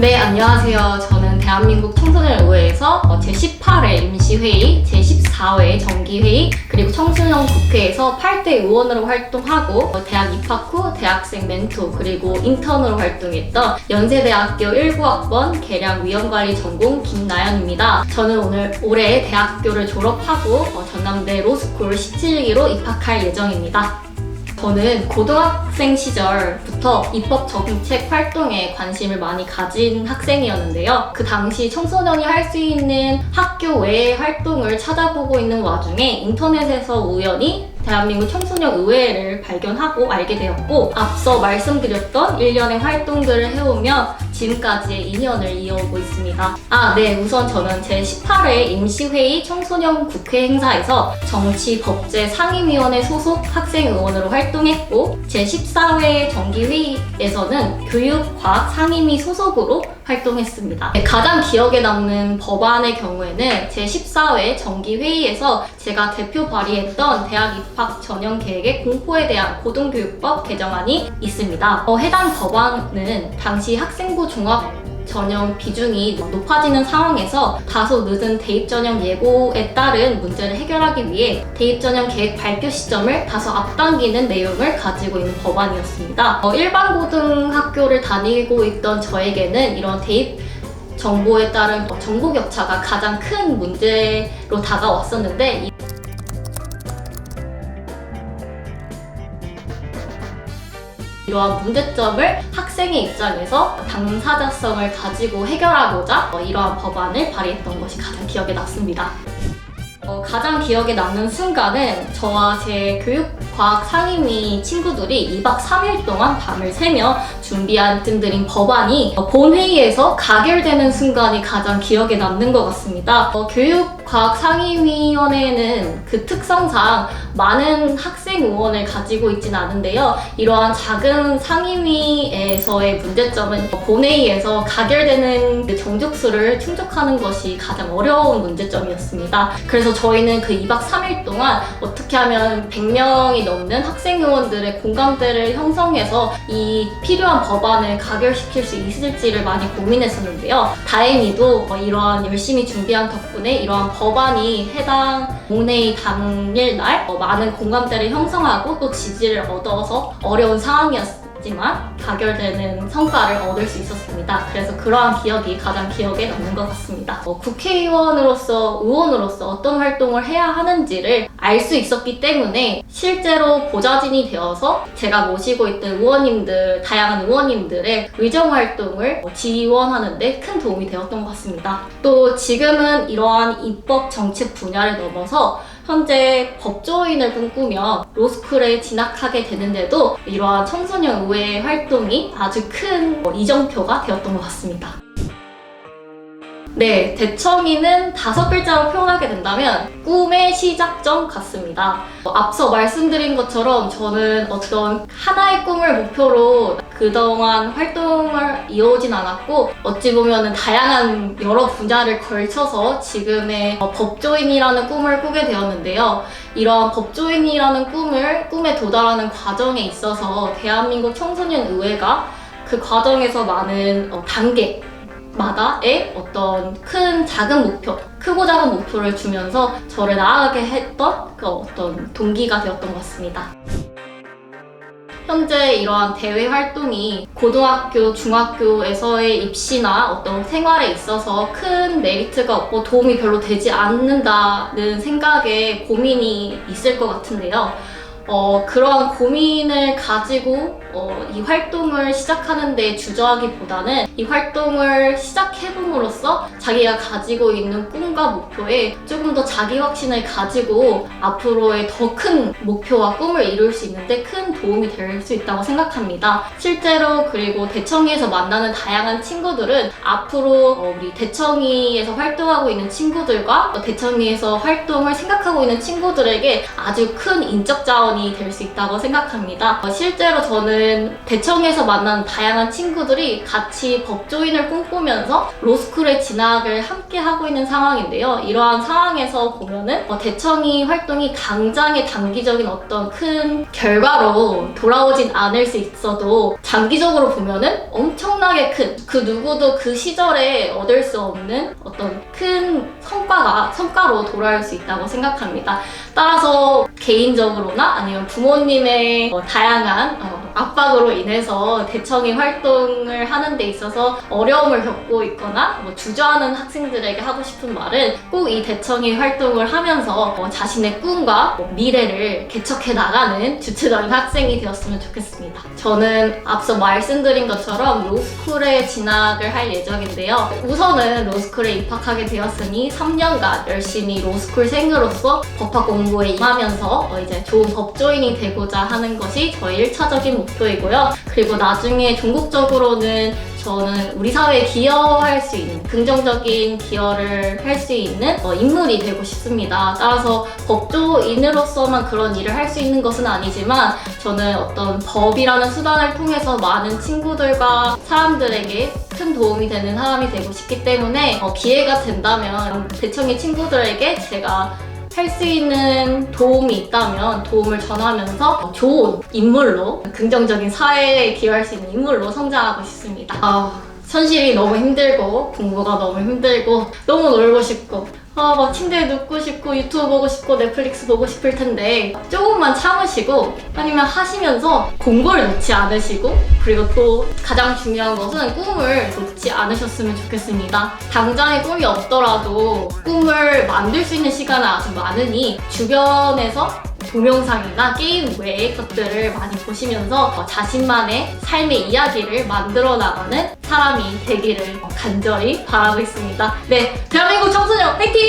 네, 안녕하세요. 저는 대한민국 청소년의회에서 어, 제18회 임시회의, 제14회 정기회의, 그리고 청소년 국회에서 8대 의원으로 활동하고 어, 대학 입학 후 대학생 멘토 그리고 인턴으로 활동했던 연세대학교 19학번 계량위험관리 전공 김나연입니다. 저는 오늘 올해 대학교를 졸업하고 어, 전남대 로스쿨 17기로 입학할 예정입니다. 저는 고등학생 시절부터 입법 정책 활동에 관심을 많이 가진 학생이었는데요. 그 당시 청소년이 할 수 있는 학교 외의 활동을 찾아보고 있는 와중에 인터넷에서 우연히 대한민국 청소년 의회를 발견하고 알게 되었고 앞서 말씀드렸던 일련의 활동들을 해오며 지금까지의 인연을 이어오고 있습니다. 아, 네. 우선 저는 제 18회 임시회의 청소년 국회 행사에서 정치 법제 상임위원회 소속 학생 의원으로 활동했고 제 14회 정기회의에서는 교육 과학 상임위 소속으로 활동했습니다. 네, 가장 기억에 남는 법안의 경우에는 제 14회 정기회의에서 제가 대표 발의했던 대학 입학 전형 계획의 공포에 대한 고등교육법 개정안이 있습니다. 어, 해당 법안은 당시 학생부 종합 전형 비중이 높아지는 상황에서 다소 늦은 대입 전형 예고에 따른 문제를 해결하기 위해 대입 전형 계획 발표 시점을 다소 앞당기는 내용을 가지고 있는 법안이었습니다. 어, 일반 고등학교를 다니고 있던 저에게는 이런 대입 정보에 따른 정보 격차가 가장 큰 문제로 다가왔었는데 이- 이러한 문제점을 학생의 입장에서 당사자성을 가지고 해결하고자 어, 이러한 법안을 발의했던 것이 가장 기억에 남습니다. 어, 가장 기억에 남는 순간은 저와 제 교육과학 상임위 친구들이 2박 3일 동안 밤을 새며 준비한 뜸들인 법안이 어, 본회의에서 가결되는 순간이 가장 기억에 남는 것 같습니다. 어, 교육 과학 상임위원회는 그 특성상 많은 학생 의원을 가지고 있진 않은데요. 이러한 작은 상임위에서의 문제점은 본회의에서 가결되는 그 정족수를 충족하는 것이 가장 어려운 문제점이었습니다. 그래서 저희는 그 2박 3일 동안 어떻게 하면 100명이 넘는 학생 의원들의 공감대를 형성해서 이 필요한 법안을 가결시킬 수 있을지를 많이 고민했었는데요. 다행히도 어, 이러한 열심히 준비한 덕분에 이러한 법안이 해당 본회의 당일날 어, 많은 공감대를 형성하고 또 지지를 얻어서 어려운 상황이었 지만 가결되는 성과를 얻을 수 있었습니다. 그래서 그러한 기억이 가장 기억에 남는 것 같습니다. 어, 국회의원으로서 의원으로서 어떤 활동을 해야 하는지를 알 수 있었기 때문에 실제로 보좌진이 되어서 제가 모시고 있던 의원님들 다양한 의원님들의 의정 활동을 어, 지원하는데 큰 도움이 되었던 것 같습니다. 또 지금은 이러한 입법 정책 분야를 넘어서 현재 법조인을 꿈꾸며 로스쿨에 진학하게 되는데도 이러한 청소년 의회 활동이 아주 큰 어, 이정표가 되었던 것 같습니다. 네, 대청이는 다섯 글자로 표현하게 된다면 꿈의 시작점 같습니다. 어, 앞서 말씀드린 것처럼 저는 어떤 하나의 꿈을 목표로 그동안 활동을 이어오진 않았고 어찌 보면은 다양한 여러 분야를 걸쳐서 지금의 어, 법조인이라는 꿈을 꾸게 되었는데요. 이러한 법조인이라는 꿈을 꿈에 도달하는 과정에 있어서 대한민국 청소년 의회가 그 과정에서 많은 어, 단계 마다의 어떤 큰 작은 목표, 크고 작은 목표를 주면서 저를 나아가게 했던 그 어떤 동기가 되었던 것 같습니다. 현재 이러한 대외 활동이 고등학교, 중학교에서의 입시나 어떤 생활에 있어서 큰 메리트가 없고 도움이 별로 되지 않는다는 생각에 고민이 있을 것 같은데요. 어, 그러한 고민을 가지고 어, 이 활동을 시작하는데 주저하기보다는 이 활동을 시작해봄으로써 자기가 가지고 있는 꿈과 목표에 조금 더 자기 확신을 가지고 앞으로의 더 큰 목표와 꿈을 이룰 수 있는데 큰 도움이 될 수 있다고 생각합니다. 실제로 그리고 대청이에서 만나는 다양한 친구들은 앞으로 어, 우리 대청이에서 활동하고 있는 친구들과 어, 대청이에서 활동을 생각하고 있는 친구들에게 아주 큰 인적 자원 이 기반이 될 수 있다고 생각합니다. 어, 실제로 저는 대청에서 만난 다양한 친구들이 같이 법조인을 꿈꾸면서 로스쿨에 진학을 함께 하고 있는 상황인데요. 이러한 상황에서 보면은 어, 대청이 활동이 당장의 단기적인 어떤 큰 결과로 돌아오진 않을 수 있어도 장기적으로 보면은 엄청나게 큰 그 누구도 그 시절에 얻을 수 없는 어떤 큰 성과가 성과로 돌아올 수 있다고 생각합니다. 따라서 개인적으로나 아니면 부모님의 어, 다양한 어, 압박으로 인해서 대청이 활동을 하는 데 있어서 어려움을 겪고 있거나 뭐 주저하는 학생들에게 하고 싶은 말은 꼭 이 대청이 활동을 하면서 어, 자신의 꿈과 뭐 미래를 개척해 나가는 주체적인 학생이 되었으면 좋겠습니다. 저는 앞서 말씀드린 것처럼 로스쿨에 진학을 할 예정인데요. 우선은 로스쿨에 입학하게 되었으니 3년간 열심히 로스쿨생으로서 법학 공부에 임하면서 어, 이제 좋은 법조인이 되고자 하는 것이 저의 1차적인 목표 이고요. 그리고 나중에 종국적으로는 저는 우리 사회에 기여할 수 있는 긍정적인 기여를 할 수 있는 어, 인물이 되고 싶습니다. 따라서 법조인으로서만 그런 일을 할 수 있는 것은 아니지만 저는 어떤 법이라는 수단을 통해서 많은 친구들과 사람들에게 큰 도움이 되는 사람이 되고 싶기 때문에 어, 기회가 된다면 대청의 친구들에게 제가 할수 있는 도움이 있다면 도움을 전하면서 좋은 인물로 긍정적인 사회에 기여할 수 있는 인물로 성장하고 싶습니다. 아, 현실이 너무 힘들고 공부가 너무 힘들고 너무 놀고 싶고 아, 막 침대에 눕고 싶고 유튜브 보고 싶고 넷플릭스 보고 싶을 텐데 조금만 참으시고 아니면 하시면서 공부를 놓지 않으시고 그리고 또 가장 중요한 것은 꿈을 놓지 않으셨으면 좋겠습니다. 당장의 꿈이 없더라도 꿈을 만들 수 있는 시간은 아주 많으니 주변에서 동영상이나 게임 외의 것들을 많이 보시면서 자신만의 삶의 이야기를 만들어 나가는 사람이 되기를 간절히 바라고 있습니다. 네, 대한민국 청소년 화이팅!